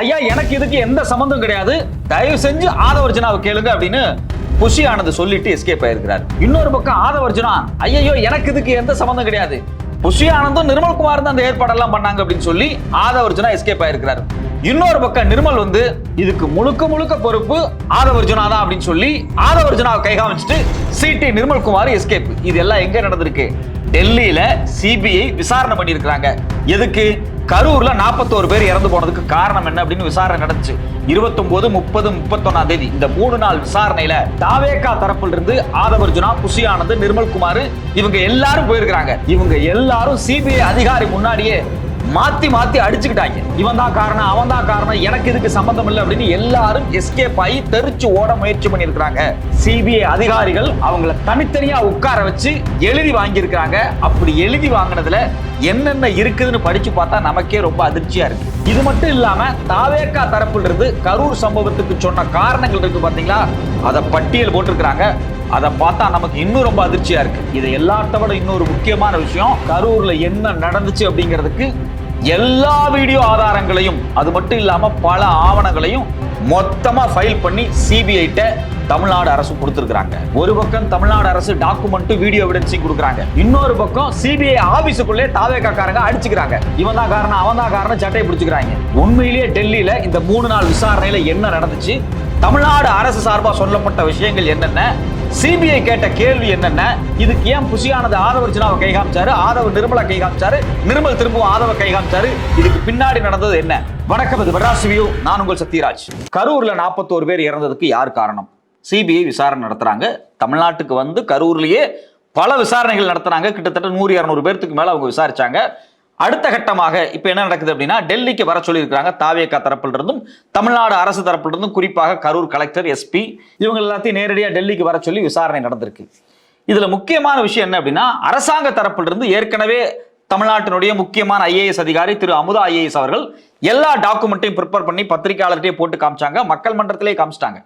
ஐயா எனக்கு இதுக்கு எந்த சம்மந்தம் கிடையாது. தயவு செஞ்சு ஆதவர்ஜனாவை கேளுங்க அப்படின்னு புஷி ஆனது சொல்லிட்டு எஸ்கேப் ஆயிருக்கிறார். இன்னொரு பக்கம் ஆதவர்ஜனா ஐயையோ எனக்கு இதுக்கு எந்த சம்மந்தம் கிடையாது. புஷி ஆனந்தும் நிர்மல்குமார் தான் அந்த ஏற்பாடெல்லாம் பண்ணாங்க அப்படின்னு சொல்லி ஆதவர்ஜுனா எஸ்கேப் ஆயிருக்கிறார். இன்னொரு பக்கம் நிர்மல் வந்து இதுக்கு முழுக்க முழுக்க பொறுப்பு ஆதவர்ஜுனா தான் அப்படின்னு சொல்லி ஆதவர்ஜுனாவை கை காமிச்சிட்டு சிடி நிர்மல்குமார் எஸ்கேப் இது எல்லாம் எங்க நடந்திருக்கு? டெல்லியில சிபிஐ விசாரணை பண்ணியிருக்கிறாங்க. எதுக்கு? கரூர்ல 41 பேர் இறந்து போனதுக்கு காரணம் என்ன அப்படின்னு விசாரணை நடந்துச்சு. 29 முப்பது முப்பத்தொன்னாம் தேதி இந்த மூணு நாள் விசாரணையில தாவேகா தரப்புல இருந்து ஆதவர்ஜுனா புஷியானந்த் நிர்மல்குமார் இவங்க எல்லாரும் போயிருக்கிறாங்க. இவங்க எல்லாரும் சிபிஐ அதிகாரி முன்னாடியே மாத்தி மாத்தி அடிச்சுக்கிட்டாங்க. இவன் தான் காரணம் அவன் தான் காரணம் எனக்கு இதுக்கு சம்பந்தம் இல்லை அப்படின்னு எல்லாரும் எஸ்கேப் ஆகி தெரிச்சு ஓட முயற்சி பண்ணியிருக்கிறாங்க. சிபிஐ அதிகாரிகள் அவங்கள தனித்தனியா உட்கார வச்சு எழுதி வாங்கியிருக்கிறாங்க. அப்படி எழுதி வாங்கினதுல என்னென்ன இருக்குதுன்னு படிச்சு பார்த்தா நமக்கே ரொம்ப அதிர்ச்சியா இருக்கு. இது மட்டும் இல்லாம தாவேக்கா தரப்புல இருந்து கரூர் சம்பவத்துக்கு சொன்ன காரணங்கள் இருக்கு பாத்தீங்களா? அதை பட்டியல் போட்டிருக்கிறாங்க. அதை பார்த்தா நமக்கு இன்னும் ரொம்ப அதிர்ச்சியா இருக்கு. இது எல்லாத்த விட இன்னொரு முக்கியமான விஷயம் கரூர்ல என்ன நடந்துச்சு அப்படிங்கிறதுக்கு எல்லா வீடியோ ஆதாரங்களையும் அது மட்டும் இல்லாம பல ஆவணங்களையும் மொத்தமா ஃபைல் பண்ணி சிபிஐட்ட தமிழ்நாடு அரசு கொடுத்துருக்குறாங்க. ஒரு பக்கம் தமிழ்நாடு அரசு டாக்குமெண்ட் வீடியோ எவிடன்ஸையும் கொடுக்குறாங்க. இன்னொரு பக்கம் சிபிஐ ஆபீஸுக்குள்ளே தாவேக்காரங்க அடிச்சுக்கிறாங்க. இவன் தான் காரணம் அவன் தான் காரணம் சட்டையை பிடிச்சிக்கிறாங்க. உண்மையிலேயே டெல்லியில இந்த மூணு நாள் விசாரணையில என்ன நடந்துச்சு? தமிழ்நாடு அரசு சார்பாக சொல்லப்பட்ட விஷயங்கள் என்னென்ன? சிபிஐ கேட்ட கேள்வி என்னென்ன? இதுக்கு ஏன் புஷியானது ஆதவர்ஜுனாவை கை காமிச்சாரு? ஆதவ நிர்மலா கை காமிச்சாரு? நிர்மல் திரும்பவும் ஆதவ கை காமிச்சாரு? இதுக்கு பின்னாடி நடந்தது என்ன? வணக்கம் இது மெட்ராஸ் நான் உங்கள் சத்யராஜ். கரூர்ல 41 பேர் இறந்ததுக்கு யார் காரணம்? சிபிஐ விசாரணை நடத்துறாங்க. தமிழ்நாட்டுக்கு வந்து கரூர்லயே பல விசாரணைகள் நடத்துறாங்க. கிட்டத்தட்ட நூறு இரநூறு பேர்த்துக்கு மேல அவங்க விசாரிச்சாங்க. அடுத்த கட்டமாக இப்போ என்ன நடக்குது அப்படின்னா டெல்லிக்கு வர சொல்லியிருக்கிறாங்க. தாவேக்கா தரப்பில் இருந்தும் தமிழ்நாடு அரசு தரப்பில் இருந்தும் குறிப்பாக கரூர் கலெக்டர் எஸ்பி இவங்க எல்லாத்தையும் நேரடியாக டெல்லிக்கு வர சொல்லி விசாரணை நடந்திருக்கு. இதுல முக்கியமான விஷயம் என்ன அப்படின்னா அரசாங்க தரப்பில் இருந்து ஏற்கனவே தமிழ்நாட்டினுடைய முக்கியமான ஐஏஎஸ் அதிகாரி திரு அமுதா ஐஏஎஸ் அவர்கள் எல்லா டாக்குமெண்ட்டையும் ப்ரிப்பேர் பண்ணி பத்திரிகையாளர்கிட்டே போட்டு காமிச்சாங்க. மக்கள் மன்றத்திலே காமிச்சிட்டாங்க.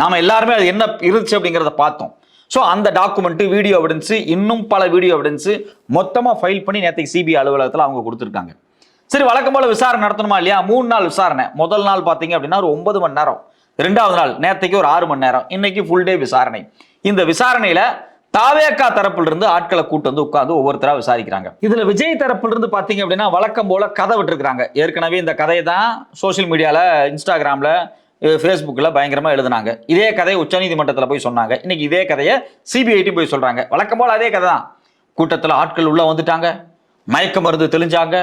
நாம எல்லாருமே அது என்ன இருந்துச்சு அப்படிங்கிறத பார்த்தோம். ஸோ அந்த டாக்குமெண்ட்டு வீடியோ எவிடன்ஸு இன்னும் பல வீடியோ எவிடன்ஸு மொத்தமாக ஃபைல் பண்ணி நேற்றைக்கு சிபிஐ அலுவலகத்தில் அவங்க கொடுத்துருக்காங்க. சரி வழக்கம் போல விசாரணை நடத்தணுமா இல்லையா? மூணு நாள் விசாரணை. முதல் நாள் பார்த்தீங்க அப்படின்னா ஒரு ஒன்பது மணி நேரம். ரெண்டாவது நாள் நேற்றைக்கு ஒரு ஆறு மணி நேரம். இன்னைக்கு ஃபுல் டே விசாரணை. இந்த விசாரணையில தாவேக்கா தரப்புல இருந்து ஆட்களை கூட்டு வந்து உட்காந்து ஒவ்வொருத்தரா விசாரிக்கிறாங்க. இதுல விஜய் தரப்புல இருந்து பாத்தீங்க அப்படின்னா வழக்கம் போல கதை விட்டுருக்காங்க ஏற்கனவே இந்த கதையை தான் சோஷியல் மீடியால இன்ஸ்டாகிராம்ல ஃபேஸ்புக்கில் பயங்கரமாக எழுதுனாங்க. இதே கதையை உச்சநீதிமன்றத்தில் போய் சொன்னாங்க. இன்றைக்கி இதே கதையை சிபிஐடி போய் சொல்கிறாங்க வழக்கம் போல் அதே கதை தான் கூட்டத்தில் ஆட்கள் உள்ளே வந்துட்டாங்க. மயக்க மருந்து தெளிஞ்சாங்க.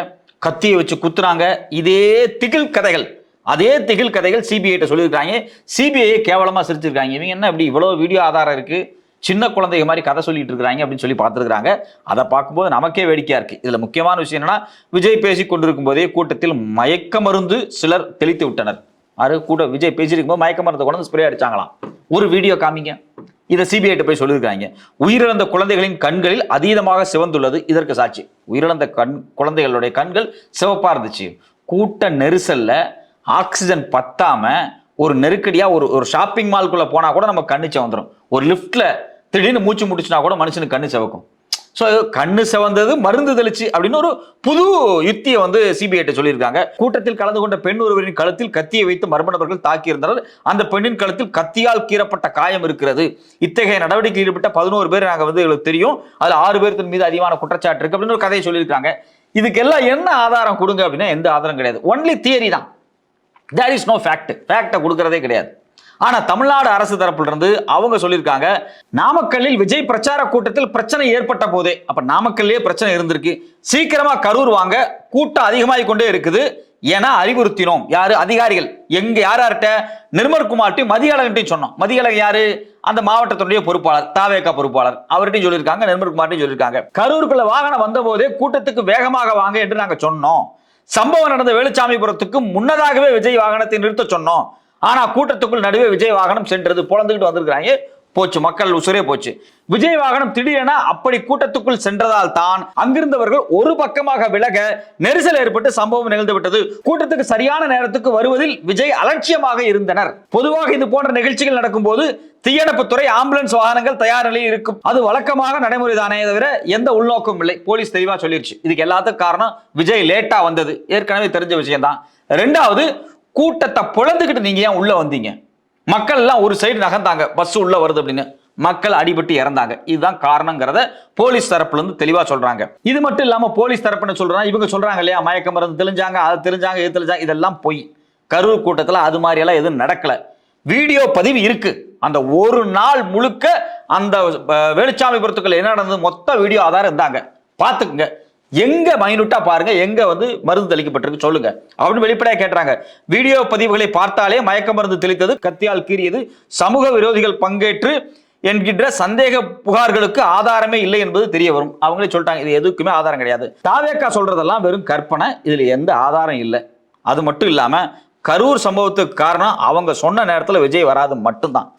கத்தியை வச்சு குத்துறாங்க இதே திகில் கதைகள். அதே திகில் கதைகள் சிபிஐட்ட சொல்லியிருக்காங்க. சிபிஐ கேவலமாக சிரிச்சிருக்காங்க. இவங்க என்ன இப்படி இவ்வளோ வீடியோ ஆதாரம் இருக்குது சின்ன குழந்தைங்க மாதிரி கதை சொல்லிட்டு இருக்கிறாங்க அப்படின்னு சொல்லி பார்த்துருக்குறாங்க. அதை பார்க்கும்போது நமக்கே வேடிக்கையாக இருக்குது இதில் முக்கியமான விஷயம் என்னன்னா விஜய் பேசிக் கொண்டிருக்கும் போதே கூட்டத்தில் மயக்க மருந்து சிலர் தெளித்து விட்டனர். அது கூட விஜய் பேசியிருக்கும் போது மயக்க மருந்து கொண்டு ஸ்ப்ரே அடிச்சாங்களாம். ஒரு வீடியோ காமிங்க. இதை சிபிஐட்ட போய் சொல்லியிருக்காங்க. உயிரிழந்த குழந்தைகளின் கண்களில் அதீதமாக சிவந்துள்ளது. இதற்கு சாட்சி. உயிரிழந்த கண் குழந்தைகளுடைய கண்கள் சிவப்பாக இருந்துச்சு. கூட்ட நெரிசலில் ஆக்சிஜன் பத்தாம ஒரு நெருக்கடியாக ஒரு ஒரு ஷாப்பிங் மால்குள்ளே போனால் கூட நம்ம கண்ணு வந்துடும் ஒரு லிஃப்ட்டில் திடீர்னு மூச்சு முடிச்சுனா கூட மனுஷனுக்கு கண்ணு சிவக்கும். ஸோ கண்ணு சிவந்தது மருந்து தெளிச்சு அப்படின்னு ஒரு புது யுக்தியை வந்து சிபிஐட்ட சொல்லியிருக்காங்க. கூட்டத்தில் கலந்து கொண்ட பெண் ஒருவரின் கழுத்தில் கத்தியை வைத்து மர்ம நபர்கள் தாக்கியிருந்தனர் அந்த பெண்ணின் கழுத்தில் கத்தியால் கீறப்பட்ட காயம் இருக்கிறது. இத்தகைய நடவடிக்கையில் ஈடுபட்ட பதினோரு பேர் நாங்கள் வந்து எங்களுக்கு தெரியும். அதில் ஆறு பேர்த்தின் மீது அதிகமான குற்றச்சாட்டு இருக்கு அப்படின்னு ஒரு கதையை சொல்லியிருக்காங்க. இதுக்கெல்லாம் என்ன ஆதாரம் கொடுங்க அப்படின்னா எந்த ஆதாரம் கிடையாது. ஒன்லி தியரி தான். தேர் இஸ் நோ ஃபேக்ட் ஃபேக்டை கொடுக்கறதே கிடையாது. ஆனா தமிழ்நாடு அரசு தரப்புல இருந்து அவங்க சொல்லியிருக்காங்க நாமக்கல்லில் விஜய் பிரச்சார கூட்டத்தில் பிரச்சனை ஏற்பட்ட போதே அப்ப நாமக்கல்லே பிரச்சனை இருந்திருக்கு. சீக்கிரமா கரூர் வாங்க கூட்டம் அதிகமாகி கொண்டே இருக்குது. என அறிவுறுத்தினோம். யாரு? அதிகாரிகள். எங்க யார் யார்கிட்ட? நிர்மல்குமார்ட்டையும் மதியழகன்ட்டையும் சொன்னோம். மதியழகன் யாரு? அந்த மாவட்டத்தினுடைய பொறுப்பாளர் தாவேக்கா பொறுப்பாளர். அவர்கிட்டையும் சொல்லியிருக்காங்க நிர்மல்குமார்ட்டையும் சொல்லியிருக்காங்க. கரூருக்குள்ள வாகனம் வந்த போதே கூட்டத்துக்கு வேகமாக வாங்க என்று நாங்க சொன்னோம். சம்பவம் நடந்த வேலுச்சாமிபுரத்துக்கு முன்னதாகவே விஜய் வாகனத்தை நிறுத்த சொன்னோம். ஆனா கூட்டத்துக்குள் நடுவே விஜய் வாகனம் சென்றது பொழந்துகிட்டு வந்திருக்கிறாங்க. போச்சு. மக்கள் உசுரே போச்சு. விஜய் வாகனம் திடீரென அப்படி கூட்டத்துக்குள் சென்றதால் தான் அங்கிருந்தவர்கள் ஒரு பக்கமாக விலக நெரிசல் ஏற்பட்டு சம்பவம் நிகழ்ந்து விட்டது கூட்டத்துக்கு சரியான நேரத்துக்கு வருவதில் விஜய் அலட்சியமாக இருந்தனர். பொதுவாக இது போன்ற நிகழ்ச்சிகள் நடக்கும்போது தீயணைப்புத்துறை ஆம்புலன்ஸ் வாகனங்கள் தயார் நிலையில் இருக்கும். அது வழக்கமாக நடைமுறைதானே தவிர எந்த உள்நோக்கமும் இல்லை. போலீஸ் தெளிவா சொல்லிருச்சு. இதுக்கு எல்லாத்துக்கும் காரணம் விஜய் லேட்டா வந்தது. ஏற்கனவே தெரிஞ்ச விஷயம் தான் ரெண்டாவது கூட்டத்தை பிளந்துக்கிட்டு நீங்க ஏன் உள்ள வந்தீங்க? மக்கள் எல்லாம் ஒரு சைடு நகர்ந்தாங்க பஸ் உள்ள வருது அப்படின்னு. மக்கள் அடிபட்டு இறந்தாங்க. இதுதான் காரணங்கிறத போலீஸ் தரப்புல இருந்து தெளிவா சொல்றாங்க. இது மட்டும் இல்லாம போலீஸ் தரப்புன்னு சொல்றாங்க இவங்க சொல்றாங்க இல்லையா? மயக்க மருந்து தெரிஞ்சாங்க அதை தெரிஞ்சாங்க இது தெரிஞ்சாங்க இதெல்லாம் பொய். கரூர் கூட்டத்துல அது மாதிரி எல்லாம் எதுவும் நடக்கல. வீடியோ பதிவு இருக்கு. அந்த ஒரு நாள் முழுக்க அந்த அஹ், வேலுச்சாமிபுரத்துக்குள்ள என்ன நடந்தது? மொத்த வீடியோ ஆதாரம் இருந்தாங்க பாத்துக்குங்க எங்க மைனூட்டா பாருங்க எங்க வந்து மருந்து தெளிக்கப்பட்டிருக்கு சொல்லுங்க. அப்படின்னு வெளிப்படையா கேட்டுறாங்க வீடியோ பதிவுகளை பார்த்தாலே மயக்க மருந்து தெளித்தது கத்தியால் கீறியது. சமூக விரோதிகள் பங்கேற்று என்கின்ற சந்தேக புகார்களுக்கு ஆதாரமே இல்லை என்பது தெரிய வரும். அவங்களே சொல்லிட்டாங்க இது எதுக்குமே ஆதாரம் கிடையாது. தாவேக்கா சொல்றதெல்லாம் வெறும் கற்பனை இதுல எந்த ஆதாரம் இல்லை. அது மட்டும் இல்லாம கரூர் சம்பவத்துக்கு காரணம் அவங்க சொன்ன நேரத்தில் விஜய் வராது மட்டும்தான்.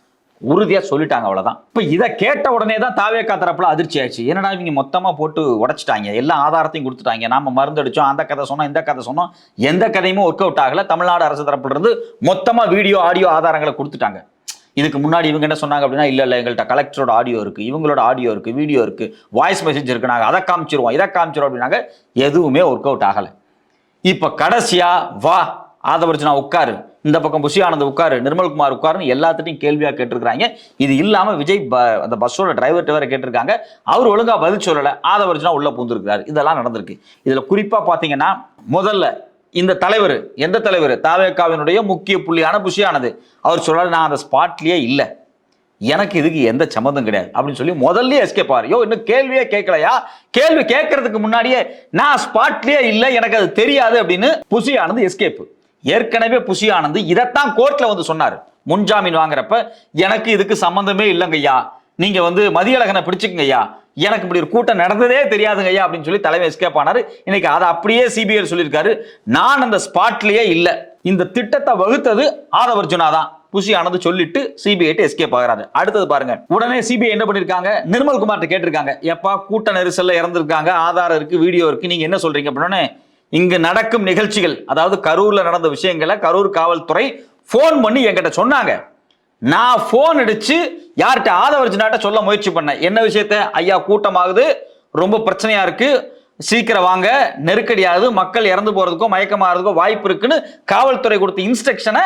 உறுதியா சொல்லிட்டாங்க அவ்வளவுதான். இப்ப இதை கேட்ட உடனே தான் தாவேக்கா தரப்புல அதிர்ச்சி ஆயிடுச்சு. என்னடா இவங்க மொத்தமா போட்டு உடைச்சிட்டாங்க. எல்லா ஆதாரத்தையும் கொடுத்துட்டாங்க. நாம மருந்து அடிச்சோம். அந்த கதை சொன்னோம் இந்த கதை சொன்னோம். எந்த கதையுமே ஒர்க் அவுட் ஆகல. தமிழ்நாடு அரசு தரப்புலேருந்து மொத்தமாக மொத்தமா வீடியோ ஆடியோ ஆதாரங்களை கொடுத்துட்டாங்க. இதுக்கு முன்னாடி இவங்க என்ன சொன்னாங்க அப்படின்னா இல்லை இல்லை எங்கள்கிட்ட கலெக்டரோட ஆடியோ இருக்கு இவங்களோட ஆடியோ இருக்கு வீடியோ இருக்கு வாய்ஸ் மெசேஜ் இருக்கு. நாங்கள் அதை காமிச்சிருவோம் இதை காமிச்சிருவோம் அப்படின்னாங்க. எதுவுமே ஒர்க் அவுட் ஆகலை. இப்போ கடைசியா வா ஆதவர்ஜனா உட்காரு. இந்த பக்கம் புஷி ஆனந்த் உட்காரு நிர்மல்குமார் உட்காருன்னு எல்லாத்திட்டையும் கேள்வியா கேட்டிருக்காங்க இது இல்லாம விஜய் ப- அந்த பஸ்ஸோட டிரைவர்கிட்ட வேற கேட்டிருக்காங்க. அவர் ஒழுங்கா பதில் சொல்லல. ஆதவர்ஜனா உள்ள பூந்திருக்கிறாரு. இதெல்லாம் நடந்திருக்கு. இதுல குறிப்பா பாத்தீங்கன்னா முதல்ல இந்த தலைவர் எந்த தலைவர்? தாவேக்காவினுடைய முக்கிய புள்ளியான புஷியானது. அவர் சொல்றாரு நான் அந்த ஸ்பாட்லயே இல்லை. எனக்கு இதுக்கு எந்த சம்மந்தம் கிடையாது. அப்படின்னு சொல்லி முதல்லயே எஸ்கேப் ஆறு யோ இன்னும் கேள்வியே கேட்கலையா? கேள்வி கேட்கறதுக்கு முன்னாடியே நான் ஸ்பாட்லயே இல்லை. எனக்கு அது தெரியாது. அப்படின்னு புசி எஸ்கேப் ஏற்கனவே புஷி ஆனந்த் இதைத்தான் கோர்ட்ல வந்து சொன்னார். முன்ஜாமீன் வாங்குறப்ப எனக்கு இதுக்கு சம்பந்தமே இல்லைங்கய்யா. நீங்க வந்து மதியழகனை பிடிச்சுக்கங்கய்யா. எனக்கு இப்படி ஒரு கூட்டம் நடந்ததே தெரியாதுங்கய்யா அப்படின்னு சொல்லி தலைமை எஸ்கேப் ஆனாரு. இன்னைக்கு அதை அப்படியே சிபிஐ சொல்லியிருக்காரு. நான் அந்த ஸ்பாட்லயே இல்லை. இந்த திட்டத்தை வகுத்தது ஆதவர்ஜுனா தான். புஷி ஆனது சொல்லிட்டு சிபிஐ எஸ்கேப் ஆகிறாரு. அடுத்தது பாருங்க. உடனே சிபிஐ என்ன பண்ணிருக்காங்க? நிர்மல் குமார்ட்ட கேட்டிருக்காங்க. எப்பா கூட்ட நெரிசல்ல இறந்திருக்காங்க. ஆதாரம் இருக்கு வீடியோ இருக்கு. நீங்க என்ன சொல்றீங்க? அப்படின்னு இங்கு நடக்கும் நிகழ்ச்சிகள் அதாவது கரூர்ல நடந்த விஷயங்களை கரூர் காவல்துறை ஃபோன் பண்ணி என்கிட்ட சொன்னாங்க. நான் ஃபோன் அடிச்சு யார்கிட்ட ஆதவர்ஜினாட்ட சொல்ல முயற்சி பண்ணேன். என்ன விஷயத்த? ஐயா கூட்டமாகுது. ரொம்ப பிரச்சனையா இருக்கு. சீக்கிரம் வாங்க. நெருக்கடியாகுது மக்கள் இறந்து போறதுக்கோ மயக்கமாறதுக்கோ வாய்ப்பு இருக்குன்னு காவல்துறை கொடுத்த இன்ஸ்ட்ரக்ஷனை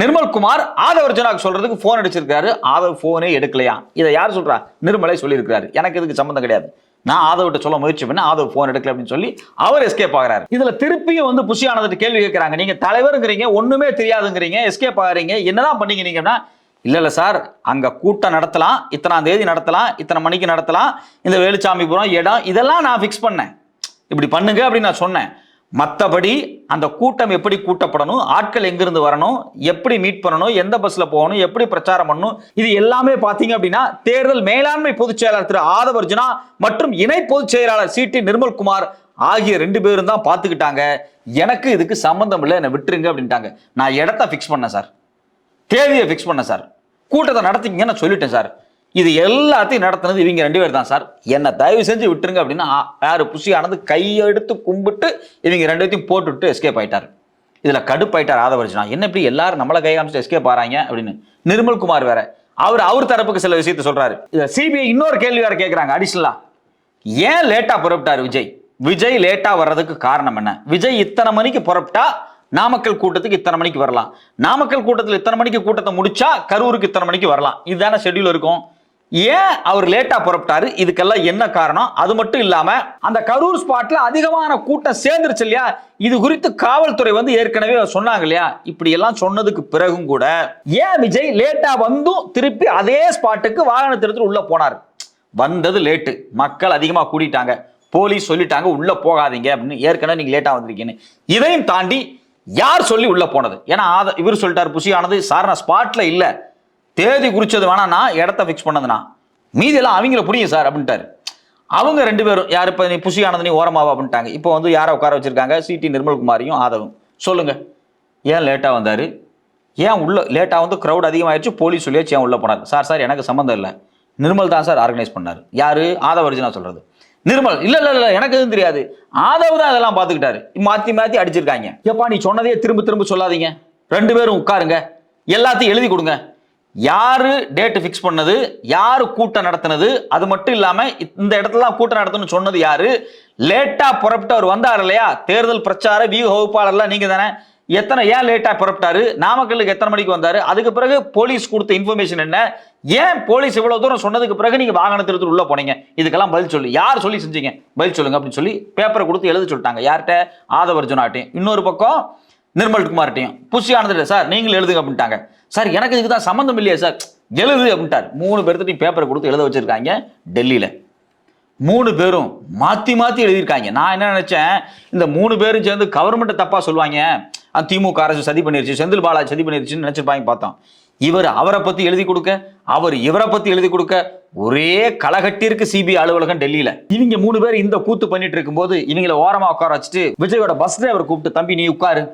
நிர்மல்குமார் ஆதவர்ஜனாக்கு சொல்றதுக்கு ஃபோன் அடிச்சிருக்காரு. ஆதவ் ஃபோனே எடுக்கலையா இதை யார் சொல்றா? நிர்மலை சொல்லியிருக்கிறாரு. எனக்கு இதுக்கு சம்மந்தம் கிடையாது. நான் ஆதவ்கிட்ட சொல்ல முயற்சி பண்ணேன் ஆதவ் ஃபோன் எடுக்கல அப்படின்னு சொல்லி அவர் எஸ்கேப் ஆகிறாரு. இதுல திருப்பியும் வந்து புஷி ஆனதுட்டு கேள்வி கேட்கிறாங்க நீங்க தலைவருங்கிறீங்க ஒண்ணுமே தெரியாதுங்கிறீங்க எஸ்கேப் ஆகிறீங்க. என்னதான் பண்ணீங்க நீங்கன்னா இல்ல இல்ல சார் அங்க கூட்டம் நடத்தலாம் இத்தனாம் தேதி நடத்தலாம் இத்தனை மணிக்கு நடத்தலாம் இந்த வேலுச்சாமிபுரம் இடம் இதெல்லாம் நான் ஃபிக்ஸ் பண்ணேன். இப்படி பண்ணுங்க அப்படின்னு நான் சொன்னேன். மற்றபடி அந்த கூட்டம் எப்படி கூட்டப்படணும் ஆட்கள் எங்கிருந்து வரணும் எப்படி மீட் பண்ணணும் எந்த பஸ்ல போகணும் எப்படி பிரச்சாரம் பண்ணணும் இது எல்லாமே பார்த்தீங்க அப்படின்னா தேர்தல் மேலாண்மை பொதுச் செயலாளர் திரு ஆதவர்ஜுனா மற்றும் இணை பொதுச் செயலாளர் சி டி நிர்மல்குமார் ஆகிய ரெண்டு பேரும் தான் பார்த்துக்கிட்டாங்க. எனக்கு இதுக்கு சம்மந்தம் இல்லை என்னை விட்டுருங்க அப்படின்ட்டாங்க. நான் இடத்த ஃபிக்ஸ் பண்ணேன் சார். தேதியை ஃபிக்ஸ் பண்ணேன் சார். கூட்டத்தை நடத்திக்கங்க நான் சொல்லிட்டேன் சார். இது எல்லாத்தையும் நடத்தினது இவங்க ரெண்டு பேர் தான் சார். என்னை தயவு செஞ்சு விட்டுருங்க அப்படின்னு யார் யாரு புஷி ஆனது கையெடுத்து கும்பிட்டு இவங்க ரெண்டு போட்டுவிட்டு எஸ்கேப் ஆயிட்டார். இதில் கடுப்பாயிட்டார் ஆதவர்ஜனா. என்ன இப்படி எல்லாரும் நம்மளை கை காமிச்சு எஸ்கேப் ஆறாங்க அப்படின்னு. நிர்மல்குமார் வேற. அவர் அவர் தரப்புக்கு சில விஷயத்த சொல்றாரு. இதில் சிபிஐ இன்னொரு கேள்வி வேற கேட்குறாங்க அடிஷனலா ஏன் லேட்டாக புறப்பட்டார் விஜய்? விஜய் லேட்டாக வர்றதுக்கு காரணம் என்ன? விஜய் இத்தனை மணிக்கு புறப்பட்டா நாமக்கல் கூட்டத்துக்கு இத்தனை மணிக்கு வரலாம். நாமக்கல் கூட்டத்தில் இத்தனை மணிக்கு கூட்டத்தை முடிச்சா கரூருக்கு இத்தனை மணிக்கு வரலாம். இதுதானே ஷெட்யூல் இருக்கும்? ஏன் அவர் லேட்டா புறப்பட்டாரு? இதுக்கெல்லாம் என்ன காரணம்? அது மட்டும் இல்லாம அந்த கரூர் ஸ்பாட்ல அதிகமான கூட்டம் சேர்ந்துருச்சு இல்லையா? இது குறித்து காவல்துறை வந்து ஏற்கனவே சொன்னாங்க இல்லையா? இப்படி எல்லாம் சொன்னதுக்கு பிறகும் கூட ஏன் விஜய் லேட்டா வந்தும் திருப்பி அதே ஸ்பாட்டுக்கு வாகனத்தை எடுத்துட்டு உள்ள போனார்? வந்தது லேட்டு மக்கள் அதிகமா கூடிட்டாங்க. போலீஸ் சொல்லிட்டாங்க உள்ள போகாதீங்க அப்படின்னு. ஏற்கனவே நீங்க லேட்டா வந்திருக்கீங்கன்னு. இதையும் தாண்டி யார் சொல்லி உள்ள போனது? ஏன்னா இவர் சொல்லிட்டார் புஷி ஆனது சார் நான் ஸ்பாட்ல இல்லை. தேதி குறிச்சது வேணா நான் இடத்த ஃபிக்ஸ் பண்ணதுண்ணா. மீதி எல்லாம் அவங்கள புரியும் சார் அப்படின்ட்டாரு. அவங்க ரெண்டு பேரும் யார் இப்போ நீ புஷி ஆனது நீ ஓரமாவா அப்படின்ட்டாங்க. இப்போ வந்து யாரை உட்கார வச்சிருக்காங்க? சிடி நிர்மல்குமாரியும் ஆதவும். சொல்லுங்க. ஏன் லேட்டாக வந்தார்? ஏன் உள்ள லேட்டாக வந்து க்ரௌட் அதிகமாகிடுச்சு போலீஸ் சொல்லியாச்சு ஏன் உள்ளே போனார்? சார் சார் எனக்கு சம்மந்தம் இல்லை. நிர்மல் தான் சார் ஆர்கனைஸ் பண்ணார். யார்? ஆதவ அர்ஜுனா சொல்கிறது நிர்மல் இல்லை இல்லை இல்லை எனக்கு எதுவும் தெரியாது. ஆதவ் தான் அதெல்லாம் பார்த்துக்கிட்டாரு. மாற்றி மாற்றி அடிச்சிருக்காங்க. எப்பா நீ சொன்னதே திரும்ப திரும்ப சொல்லாதீங்க. ரெண்டு பேரும் உட்காருங்க. எல்லாத்தையும் எழுதி கொடுங்க. யாரு டேட்டு ஃபிக்ஸ் பண்ணது? யாரு கூட்டம் நடத்தினது? அது மட்டும் இல்லாம இந்த இடத்துல கூட்டம் நடத்தணும்னு சொன்னது யாரு? லேட்டா புறப்பட்டு அவர் வந்தார் இல்லையா? தேர்தல் பிரச்சார வியூ வகுப்பாளர்லாம் நீங்க தானே? எத்தனை ஏன் லேட்டா புறப்பட்டாரு? நாமக்கல்லுக்கு எத்தனை மணிக்கு வந்தாரு? அதுக்கு பிறகு போலீஸ் கொடுத்த இன்ஃபர்மேஷன் என்ன? ஏன் போலீஸ் இவ்வளவு தூரம் சொன்னதுக்கு பிறகு நீங்க வாகனத்தை உள்ள போனீங்க? இதுக்கெல்லாம் பதில் சொல்லு. யார் சொல்லி செஞ்சீங்க? பதில் சொல்லுங்க அப்படின்னு சொல்லி பேப்பரை கொடுத்து எழுத சொல்லிட்டாங்க. யார்கிட்ட? ஆதவர்ஜுனாட்டையும் இன்னொரு பக்கம் நிர்மல் குமார்ட்டையும் புஷி ஆனந்தில் சார் நீங்களும் எழுதுங்க அப்படின்ட்டாங்க. சார் எனக்கு இதுக்கு தான் சம்மந்தம் இல்லையா சார். எழுது அப்படின்ட்டார். மூணு பேர்த்திட்டையும் பேப்பரை கொடுத்து எழுத வச்சிருக்காங்க டெல்லியில். மூணு பேரும் மாற்றி மாற்றி எழுதியிருக்காங்க. நான் என்ன நினச்சேன் இந்த மூணு பேரும் சேர்ந்து கவர்மெண்ட்டை தப்பாக சொல்லுவாங்க. அந்த திமுக அரசு சதி பண்ணிருச்சு செந்தில் பாலாஜி சதி பண்ணிருச்சுன்னு நினச்சிருப்பாங்க பார்த்தோம். இவர் அவரை பற்றி எழுதி கொடுக்க அவர் இவரை பற்றி எழுதி கொடுக்க ஒரே களகட்டிற்கு சிபிஐ அலுவலகம் டெல்லியில். இவங்க மூணு பேர் இந்த கூத்து பண்ணிட்டு இருக்கும்போது இவங்களை ஓரமாக உட்கார வச்சுட்டு விஜயோட பஸ் டிரைவர் கூப்பிட்டு தம்பி நீ உட்காரு.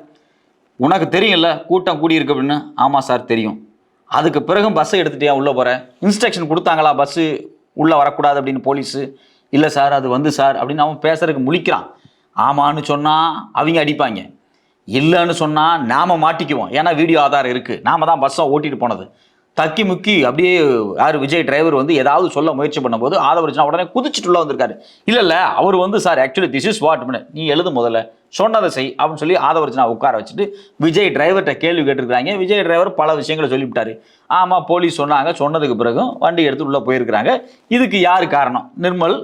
உனக்கு தெரியும்ல கூட்டம் கூடியிருக்கு அப்படின்னு? ஆமாம் சார் தெரியும். அதுக்கு பிறகும் பஸ்ஸை எடுத்துட்டியா உள்ளே போகிற இன்ஸ்ட்ரக்ஷன் கொடுத்தாங்களா பஸ்ஸு உள்ளே வரக்கூடாது அப்படின்னு போலீஸு இல்லை சார் அது வந்து சார் அப்படின்னு அவன் பேசுறதுக்கு முழிக்கிறான். ஆமான்னு சொன்னால் அவங்க அடிப்பாங்க. இல்லைன்னு சொன்னால் நாம் மாட்டிக்குவோம். ஏன்னா வீடியோ ஆதாரம் இருக்குது நாம தான் பஸ்ஸை ஓட்டிகிட்டு போனது. தக்கி முக்கி அப்படியே யார் விஜய் டிரைவர் வந்து ஏதாவது சொல்ல முயற்சி பண்ணும்போது ஆதவர்ஜனா உடனே குதிச்சுட்டு உள்ள வந்திருக்காரு. இல்லை இல்லை அவர் வந்து sir actually this is what நீ எழுது முதல்ல சொன்னதை செய் அப்படின்னு சொல்லி ஆதவர்ஜனா உட்கார வச்சுட்டு விஜய் டிரைவர்கிட்ட கேள்வி கேட்டிருக்காங்க விஜய் டிரைவர் பல விஷயங்களை சொல்லிவிட்டாரு. ஆமாம் போலீஸ் சொன்னாங்க சொன்னதுக்கு பிறகும் வண்டி எடுத்து உள்ளே போயிருக்கிறாங்க. இதுக்கு யார் காரணம்? நிர்மல்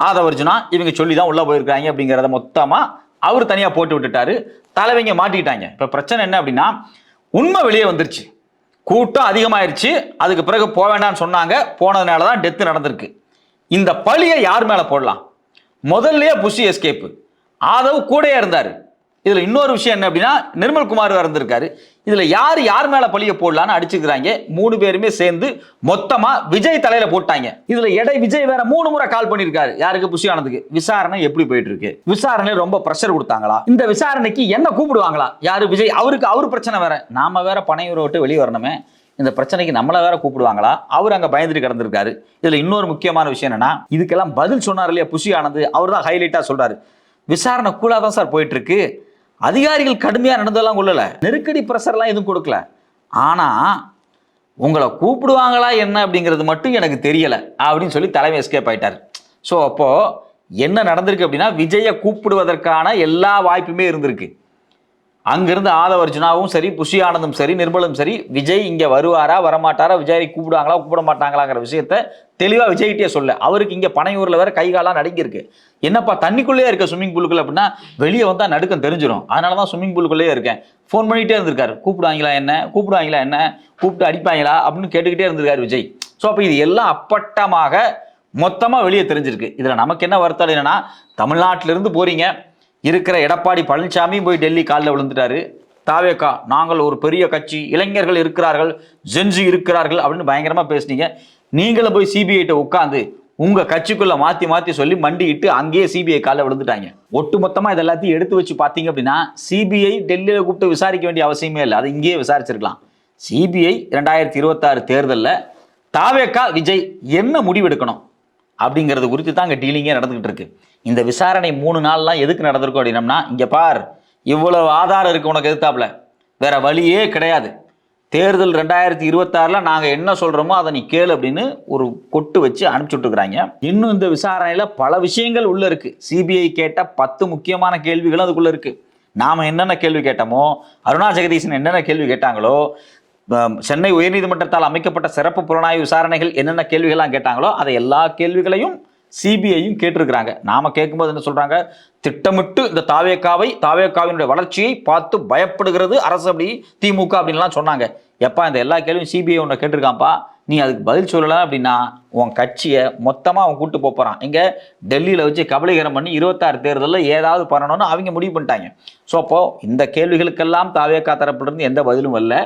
ஆதவர்ஜனா இவங்க சொல்லி தான் உள்ளே போயிருக்காங்க அப்படிங்கிறத மொத்தமாக அவர் தனியாக போட்டு விட்டுட்டாரு. தலைவங்க மாட்டிக்கிட்டாங்க. இப்போ பிரச்சனை என்ன அப்படின்னா உண்மை வெளியே வந்துருச்சு. கூட்டம் அதிகமாயிருச்சு. அதுக்கு பிறகு போக வேண்டாம்னு சொன்னாங்க. போனதுனால தான் டெத்து நடந்திருக்கு. இந்த பழியை யார் மேலே போடலாம்? முதல்லையே புஷி எஸ்கேப்பு ஆதவ் கூடயே இருந்தார். இதில் இன்னொரு விஷயம் என்ன அப்படின்னா நிர்மல்குமார் குமார் இருந்திருக்காரு. இதில் யார் யார் மேலே பழிய போடலான்னு அடிச்சுக்கிறாங்க. மூணு பேருமே சேர்ந்து மொத்தமாக விஜய் தலையில் போட்டாங்க. இதில் எடை விஜய் வேற மூணு முறை கால் பண்ணியிருக்காரு யாருக்கு? புஷி ஆனதுக்கு விசாரணை எப்படி போயிட்டு இருக்கு விசாரணை ரொம்ப ப்ரெஷர் கொடுத்தாங்களா? இந்த விசாரணைக்கு என்ன கூப்பிடுவாங்களா? யாரு? விஜய் அவருக்கு அவர் பிரச்சனை வேற. நாம வேற பனையூரை விட்டு வெளியே வரணுமே. இந்த பிரச்சனைக்கு நம்மளை வேற கூப்பிடுவாங்களா? அவர் அங்க பயந்துட்டு கிடந்திருக்காரு. இதுல இன்னொரு முக்கியமான விஷயம் என்னன்னா இதுக்கெல்லாம் பதில் சொன்னார் இல்லையா புஷி அவர் தான் ஹைலைட்டா சொல்றாரு. விசாரணை கூலா தான் சார் போயிட்டு இருக்கு அதிகாரிகள் கடுமையாக நடந்ததெல்லாம் கொள்ளலை நெருக்கடி ப்ரெஷர்லாம் எதுவும் கொடுக்கல. ஆனால் உங்களை கூப்பிடுவாங்களா என்ன அப்படிங்கிறது மட்டும் எனக்கு தெரியலை அப்படின்னு சொல்லி தலைமை எஸ்கேப் ஆயிட்டார். ஸோ அப்போது என்ன நடந்திருக்கு அப்படின்னா விஜயை கூப்பிடுவதற்கான எல்லா வாய்ப்புமே இருந்திருக்கு. அங்கிருந்து ஆதவர்ஜுனாவும் சரி புஷி ஆனந்தும் சரி நிர்மலும் சரி விஜய் இங்கே வருவாரா வரமாட்டாரா விஜயை கூப்பிடுவாங்களா கூப்பிட மாட்டாங்களாங்கிற விஷயத்த தெளிவாக விஜய்கிட்டே சொல்ல. அவருக்கு இங்கே பனையூரில் வேற கைகாலாம் நடுங்கியிருக்கு. என்னப்பா தண்ணிக்குள்ளேயே இருக்க ஸ்விம்மிங் பூலுக்குள்ள அப்படின்னா வெளியே வந்தால் நடுக்கம் தெரிஞ்சிடும் அதனால தான் ஸ்விம்மிங் பூலுக்குள்ளேயே இருக்கேன். ஃபோன் பண்ணிகிட்டே இருந்திருக்காரு. கூப்பிடுவாங்களா என்ன? கூப்பிடுவாங்களா என்ன? கூப்பிட்டு அடிப்பாங்களா? அப்படின்னு கேட்டுக்கிட்டே இருந்திருக்காரு விஜய். ஸோ அப்போ இது எல்லாம் அப்பட்டமாக மொத்தமாக வெளியே தெரிஞ்சிருக்கு. இதில் நமக்கு என்ன வருத்தம்? என்னன்னா தமிழ்நாட்டிலிருந்து போகிறீங்க இருக்கிற எடப்பாடி பழனிசாமியும் போய் டெல்லி காலில் விழுந்துட்டாரு. தாவேக்கா நாங்கள் ஒரு பெரிய கட்சி இளைஞர்கள் இருக்கிறார்கள் ஜென்ஜி இருக்கிறார்கள் அப்படின்னு பயங்கரமாக பேசுனீங்க. நீங்களும் போய் சிபிஐட்ட உட்காந்து உங்கள் கட்சிக்குள்ளே மாற்றி மாற்றி சொல்லி மண்டிக்கிட்டு அங்கேயே சிபிஐ காலில் விழுந்துட்டாங்க. ஒட்டு மொத்தமாக இது எல்லாத்தையும் எடுத்து வச்சு பார்த்தீங்க அப்படின்னா சிபிஐ டெல்லியில் கூப்பிட்டு விசாரிக்க வேண்டிய அவசியமே இல்லை. அதை இங்கேயே விசாரிச்சிருக்கலாம். சிபிஐ ரெண்டாயிரத்தி இருபத்தாறு தேர்தலில் தாவேக்கா விஜய் என்ன முடிவெடுக்கணும்? அப்படிங்கிறது குறித்து தான் அங்கே டீலிங்கே நடந்துகிட்டு இருக்கு. இந்த விசாரணை மூணு நாள்லாம் எதுக்கு நடந்திருக்கும் அப்படின்னம்னா இங்கே பார் இவ்வளவு ஆதாரம் இருக்கு உனக்கு எதிர்த்தாப்புல. வேற வழியே கிடையாது. தேர்தல் ரெண்டாயிரத்தி இருபத்தாறில் நாங்கள் என்ன சொல்கிறோமோ அதை நீ கேளு அப்படின்னு ஒரு கொட்டு வச்சு அனுப்பிச்சுட்ருக்குறாங்க இன்னும் இந்த விசாரணையில் பல விஷயங்கள் உள்ளே இருக்குது சிபிஐ கேட்ட பத்து முக்கியமான கேள்விகளும் அதுக்குள்ளே இருக்குது நாம் என்னென்ன கேள்வி கேட்டோமோ அருணா ஜெகதீசன் என்னென்ன கேள்வி கேட்டாங்களோ சென்னை உயர்நீதிமன்றத்தால் அமைக்கப்பட்ட சிறப்பு புலனாய்வு விசாரணைகள் என்னென்ன கேள்விகள்லாம் கேட்டாங்களோ அதை எல்லா கேள்விகளையும் சிபிஐயும் கேட்டிருக்கிறாங்க. நாம கேட்கும்போது என்ன சொல்றாங்க? திட்டமிட்டு இந்த தாவேக்காவை தாவேக்காவினுடைய வளர்ச்சியை பார்த்து பயப்படுகிறது அரசு அப்படி திமுக அப்படின்லாம் சொன்னாங்க. எப்பா இந்த எல்லா கேள்வியும் சிபிஐ ஒன்று கேட்டிருக்கான்ப்பா. நீ அதுக்கு பதில் சொல்லலை அப்படின்னா உன் கட்சியை மொத்தமாக அவன் கூட்டு போகிறான் இங்கே டெல்லியில் வச்சு கபலீகரம் பண்ணி இருபத்தாறு தேர்தலில் ஏதாவது பண்ணணும்னு அவங்க முடிவு பண்ணிட்டாங்க. ஸோ அப்போது இந்த கேள்விகளுக்கெல்லாம் தாவேக்கா தரப்பிலிருந்து எந்த பதிலும் இல்லை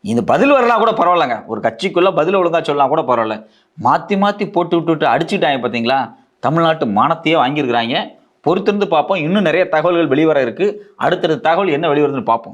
இந்த பதில் வரலாம் கூட பரவாயில்லைங்க. ஒரு கட்சிக்குள்ள பதில் ஒழுங்கா சொல்லலாம் கூட பரவாயில்ல. மாற்றி மாற்றி போட்டு விட்டு விட்டு அடிச்சுட்டாங்க பார்த்தீங்களா தமிழ்நாட்டு மானத்தையே வாங்கியிருக்கிறாங்க. பொறுத்திருந்து பார்ப்போம். இன்னும் நிறைய தகவல்கள் வெளிவர இருக்கு. அடுத்தடுத்த தகவல் என்ன வெளிவருதுன்னு பார்ப்போம்.